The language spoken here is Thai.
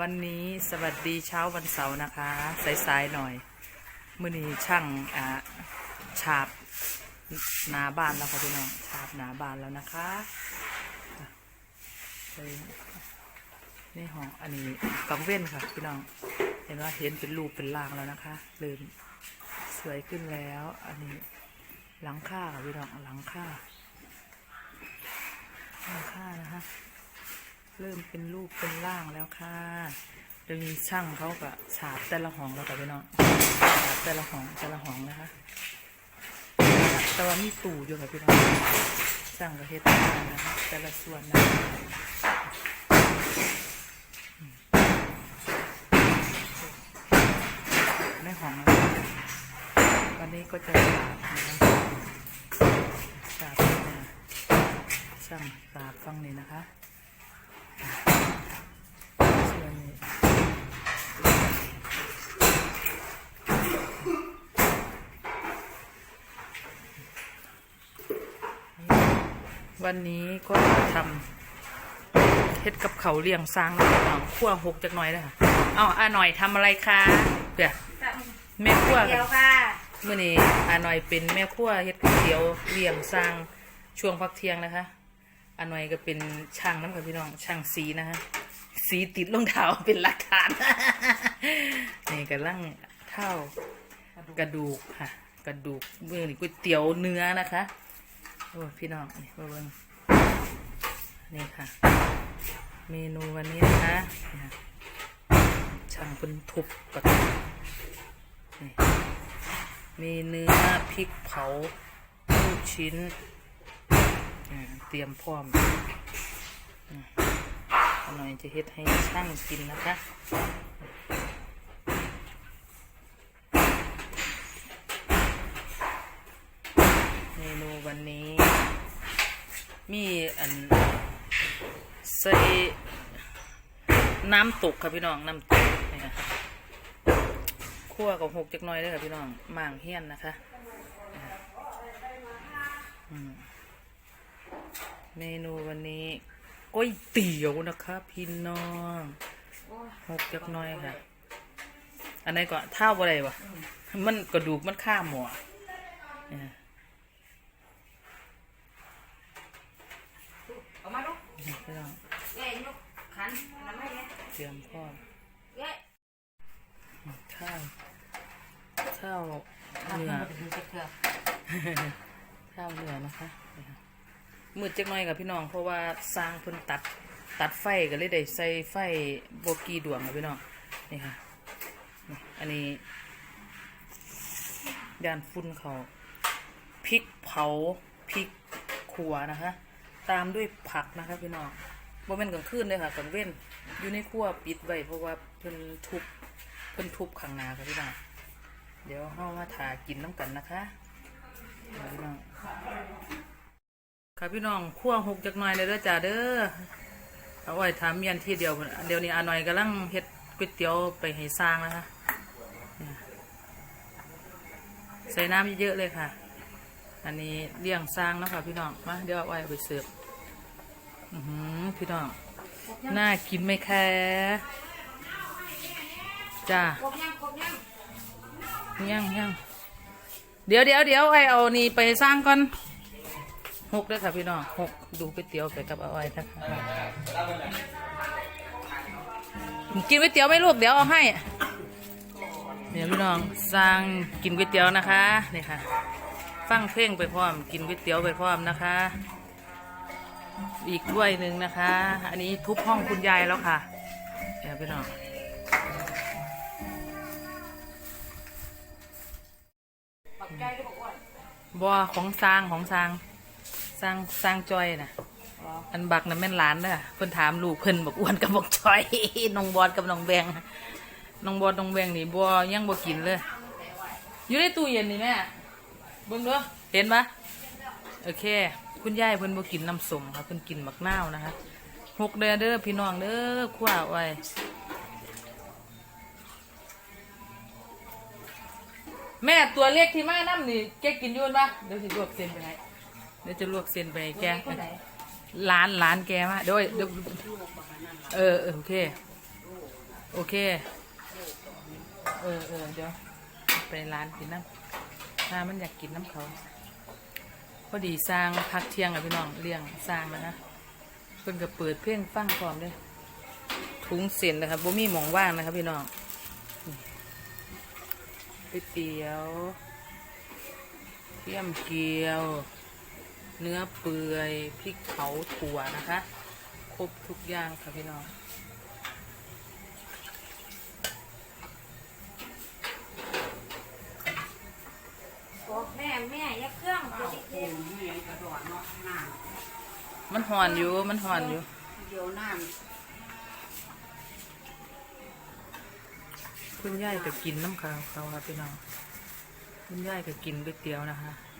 วันนี้สวัสดีเช้าวันเสาร์นะคะ สายๆหน่อยมื่อนี้ช่างอ่าฉาบหนาบ้านแล้วค่ะพี่น้องฉาบหนาบ้านแล้วนะคะนี่ห้องอันนี้กังเว้นค่ะพี่น้อง เห็นว่าเห็นเป็นรูปเป็นร่างแล้วนะคะเริ่มสวยขึ้นแล้ว อันนี้หลังค่าค่ะพี่น้องหลังค่าหลังค่านะคะ เริ่มเป็นรูปเป็นร่างแล้วค่ะเดี๋ยวนี้ช่างเขาก็ฉาบแต่ละห้องแล้วกับพี่น้องฉาบแต่ละห้องแต่ละห้องนะคะ แต่ว่ามีตู่อยู่ค่ะพี่น้องช่างก็เฮ็ดงานนะคะแต่ละส่วนนะอืมในห้องนะคะวันนี้ก็จะฉาบนะคะฉาบเนี่ยช่างฉาบฟังนี้นะคะ วนนี้วันนี้ก็จะทำเฮ็ดกับเขาวเลี้ยงสร้างแล้วเอาขั้วหกจักหน่อยเลยค่ะเอาอาหน่อยทำอะไรคะเดี๋ยวแม่ขั้วเดียวค่ะเมื่อนี้อาหน่อยเป็นแม่ขั้วเฮ็ดก๋วยเตี๋ยวเลี้ยงสร้างช่วงพักเที่ยงนะคะ อาหน่อยก็เป็นช่างน้ำกับพี่น้องช่างสีนะคะสีติดรองเท้าเป็นหลักฐานนี่กำลังเท่ากระดูกค่ะ กระดูกเมื่อนี่ก๋วยเตี๋ยวเนื้อนะคะโอ้พี่น้องนี่เบิ่งนี่ค่ะ เมนูวันนี้นะคะช่างเป็นทุบกระดูกมีเนื้อพริกเผาลูกชิ้น เตรียมพร้อมหน่อยจะเฮ็ดให้ช่างกินนะคะเมนูวันนี้ มีอันใส่น้ำตกค่ะพี่น้องน้ำตกนี่ยคั่วกับหกจักหน้อยเลยค่ะพี่น้องหม่างเฮี้ยนนะคะ อืม เมนูวันนี้ก๋วยเตี๋ยวนะคะพี่น้องหกจักหน้อยค่ะ อันไหนก็เท่าอะไรวะมันกระดูกมันข้ามหมอเนี่ยออกมาลูกพี่น้องเอ้ยลูกขันน้ำให้เนี่ยเตรียมพร้อมเอ้ยข้าวข้าวทำเนื้ให้อมันเป็นเชือกข้าวเนื้อนะคะนี่ค่ะ มืดจักหน่อยกับพี่น้อง เพราะว่าสร้างเพิ่นตัดตัดไฟก็เลยได้ใส่ไฟโบกีดวงค่ะพี่น้องนี่ค่ะอันนี้ย่านฟุ้นเขาพริกเผาพริกขัวนะคะ ตามด้วยผักนะคะพี่น้องบ่แม่นกลางคืนเลยค่ะกลางเว้นอยู่ในครัวปิดไว้เพราะว่าเพิ่นทุบเพิ่นทุบข้างหน้าค่ะพี่น้องเดี๋ยวเฮามาถ่ากินน้ำกันนะคะพี่น้อง ค่ะพี่น้องคั่วหกจักหน่อยเลยเด้อจ้าเด้อเอาไว้ถามเมียนที่เดียวเดี๋ยวนี้อาหน่อยกำลังเฮ็ดก๋วยเตี๋ยวไปให้สร้างนะคะใส่น้ำเยอะๆเลยค่ะ อันนี้เลี้ยงสร้างนะคะพี่น้อง มาเดี๋ยวเอาไว้เอาไปเสิร์ฟพี่น้อง น่ากินไหมคะจ้ายังครบยังยังยังเดี๋ยวเดี๋ยวเดี๋ยวไอเอานี่ไปสร้างก่อน หกเด้ค่ะพี่น้องหกดูก๋วยเตี๋ยวไปกับอาไว้นะคะกินก๋วยเตี๋ยวไม่ลูกเดี๋ยวเอาให้เดี๋ยวพี่น้องสร้างกินก๋วยเตี๋ยวนะคะนี่ค่ะฟังเพลงไปพร้อม กินก๋วยเตี๋ยวไปพร้อมนะคะ อีกถ้วยหนึ่งนะคะ อันนี้ทุบห้องคุณยายแล้วค่ะเดี๋ยวพี่น้องบัวของสร้างของสร้าง สร้างสร้างจอยนะอันบักน่ะแม่นหลานเด้อเพิ่นถามลูกเพิ่นบอกอ้วนกับบอกจอยน้องบอดกับน้องแบงน้องบอดน้องแบงนี่บัวยังบ่กินเลย อยู่ในตู้เย็นนี่แม่เบิ่งดูเห็นปะโอเค คุณยายเพิ่นบ่กินน้ำส้มค่ะเพิ่นกินมักนาวนะคะหกเด้อเด้อพี่น้องเด้อคว้าไว้แม่ตัวเล็กที่มาน้ำนี่แกกินอยูนปะเดี๋ยวสิลวกเส้นไปให้ เดี๋ยวจะลวกเส้นไปแกร้านร้านแกมาเดี๋ยวเดี๋ยวเออเออโอเค โอเค เออเออเดี๋ยวไปร้านกินน้ำถ้ามันอยากกินน้ำเขาพอดีสร้างพักเที่ยงอะพี่น้องเลี้ยงสร้างนะคะเพิ่นก็เปิดเพลงฟังพร้อมเด้วยถุงเส้นนะครับบ่มีหมองว่างนะครับพี่น้องนี่ก๋วยเตี๋ยวเทียมเกียว เนื้อเปื่อยพริกเผาถั่วนะคะ ครบทุกอย่างค่ะพี่น้องบอกแม่แม่อย่าเครื่องไปดิเด็กเมียกระโดดเนาะน้มันห่อนอยู่ มันห่อนอยู่ำเดียวน้คุณยายก็กินน้ำขาวเขาครับพี่น้องคุณยายก็กินก๋วยเตี๋ยวนะคะำ